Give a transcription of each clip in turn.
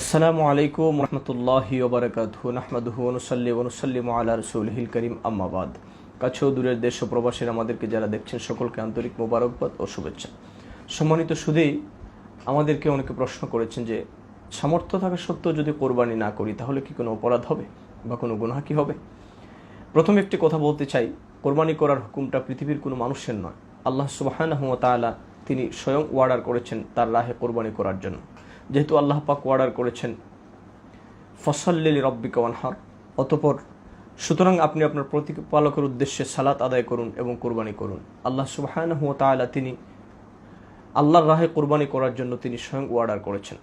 আসসালামু আলাইকুম রহমতুল্লাহি ওবরাকাতহু নাহমাদুহু আলা রাসূলিহিল করিম আম্মাবাদ কাছেও দূরের দেশ ও প্রবাসীর আমাদেরকে যারা দেখছেন, সকলকে আন্তরিক মোবারকবাদ ও শুভেচ্ছা। সম্মানিত সুধেই আমাদেরকে অনেকে প্রশ্ন করেছেন যে, সামর্থ্য থাকা সত্ত্বেও যদি কোরবানি না করি, তাহলে কি কোনো অপরাধ হবে বা কোনো গুনাহ কি হবে? প্রথমে একটি কথা বলতে চাই, কোরবানি করার হুকুমটা পৃথিবীর কোনো মানুষের নয়। আল্লাহ তাআলা তিনি স্বয়ং ওয়ার্ডার করেছেন তার রাহে কোরবানি করার জন্য। যেহেতু আল্লাহ পাক ওয়ার্ডার করেছেন ফসল্লিল রব্বিক ওয়ানহার, অতপর সুতরাং আপনি আপনার প্রতিপালকের উদ্দেশ্যে সালাত আদায় করুন এবং কোরবানি করুন। আল্লাহ সুবাহানাহু ওয়া তাআলা তিনি আল্লাহর রাহে কোরবানি করার জন্য তিনি স্বয়ং ওয়ার্ডার করেছেন।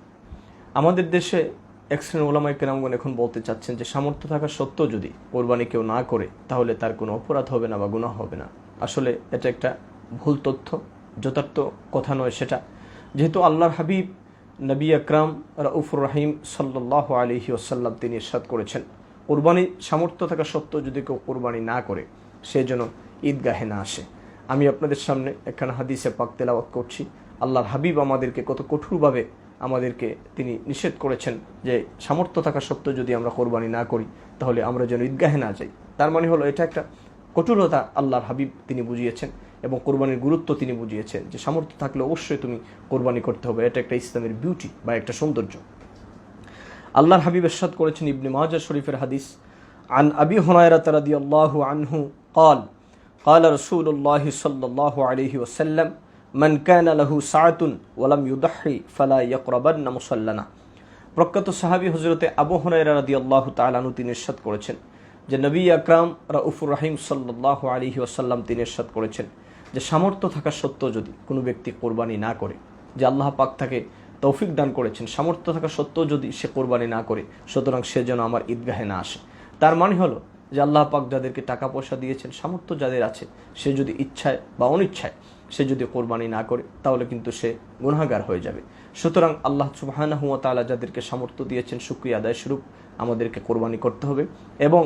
আমাদের দেশে এক ওলামাই কেরামগণ এখন বলতে চাচ্ছেন যে, সামর্থ্য থাকা সত্ত্বেও যদি কোরবানি কেউ না করে, তাহলে তার কোনো অপরাধ হবে না বা গুণা হবে না। আসলে এটা একটা ভুল তথ্য, যথার্থ কথা নয় সেটা। যেহেতু আল্লাহর হাবিব নবী আকরাম রাউফুর রাহিম সাল্লাহ আলহি ওসাল্লাম তিনি ইরশাদ করেছেন। কোরবানি সামর্থ্য থাকা সত্ত্বেও যদি কেউ কোরবানি না করে, সে যেন ঈদগাহে না আসে। আমি আপনাদের সামনে একখানা হাদিসে পাক তেলাওয়াত করছি। আল্লাহর হাবিব আমাদেরকে কত কঠোরভাবে আমাদেরকে তিনি নিষেধ করেছেন যে সামর্থ্য থাকা সত্ত্বেও যদি আমরা কোরবানি না করি, তাহলে আমরা যেন ঈদগাহে না যাই। তার মানে হলো এটা একটা কঠোরতা আল্লাহর হাবিব তিনি বুঝিয়েছেন। এবং কোরবানির গুরুত্ব তিনি বুঝিয়েছেন যে সামর্থ্য থাকলে অবশ্যই তুমি কোরবানি করতে হবে এটা একটা ইসলামের বিউটি বা একটা সৌন্দর্য আল্লাহর হাবিব এরশাদ করেছেন ইবনে মাজা শরীফের হাদিস عن أبي هريرة رضي الله عنه قال قال رسول الله صلى الله عليه وسلم من كان له ساعة ولم يضحي فلا يقربن مصلنا প্রখ্যাত সাহাবী হজরতে আবু হরাইরা রাদি আল্লাহ তালানু তিনি ইরশাদ করেছেন যে নবী আকরাম রাউফুর রাহিম সাল্লাহ আলী ওসাল্লাম তিনি ইরশাদ করেছেন। যে সামর্থ্য থাকা সত্ত্বেও যদি কোনো ব্যক্তি কোরবানি না করে, যে আল্লাহ পাক তাকে তৌফিক দান করেছেন, সামর্থ্য থাকা সত্ত্বেও যদি সে কোরবানি না করে, সুতরাং সে যেন আমার ঈদগাহে না আসে। তার মানে হলো যে আল্লাহ পাক যাদেরকে টাকা পয়সা দিয়েছেন, সামর্থ্য যাদের আছে, সে যদি ইচ্ছায় বা অনিচ্ছায় সে যদি কোরবানি না করে, তাহলে কিন্তু সে গুনাগার হয়ে যাবে। সুতরাং আল্লাহ সুবাহানা হুয়া তালা যাদেরকে সামর্থ্য দিয়েছেন সুক্রিয়া আদায় স্বরূপ আমাদেরকে কোরবানি করতে হবে এবং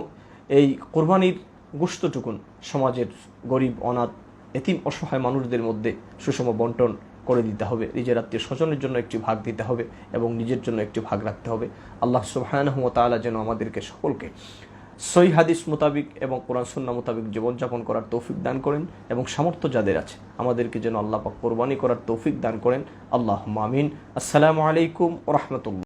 এই কোরবানির গোস্তটুকুন সমাজের গরিব, অনাথ, এতিম, অসহায় মানুষদের মধ্যে সুষম বন্টন করে দিতে হবে। নিজের আত্মীয় স্বজনের জন্য একটি ভাগ দিতে হবে এবং নিজের জন্য একটি ভাগ রাখতে হবে। আল্লাহ সুবাহানহম তালা যেন আমাদেরকে সকলকে সই হাদিস মোতাবিক এবং কোরআন সুন্না মোতাবিক জীবনযাপন করার তৌফিক দান করেন এবং সামর্থ্য যাদের আছে, আমাদেরকে যেন আল্লাহ কোরবানি করার তৌফিক দান করেন। আল্লাহ মামিন আসসালামু আলাইকুম রহমতুল্লাহ।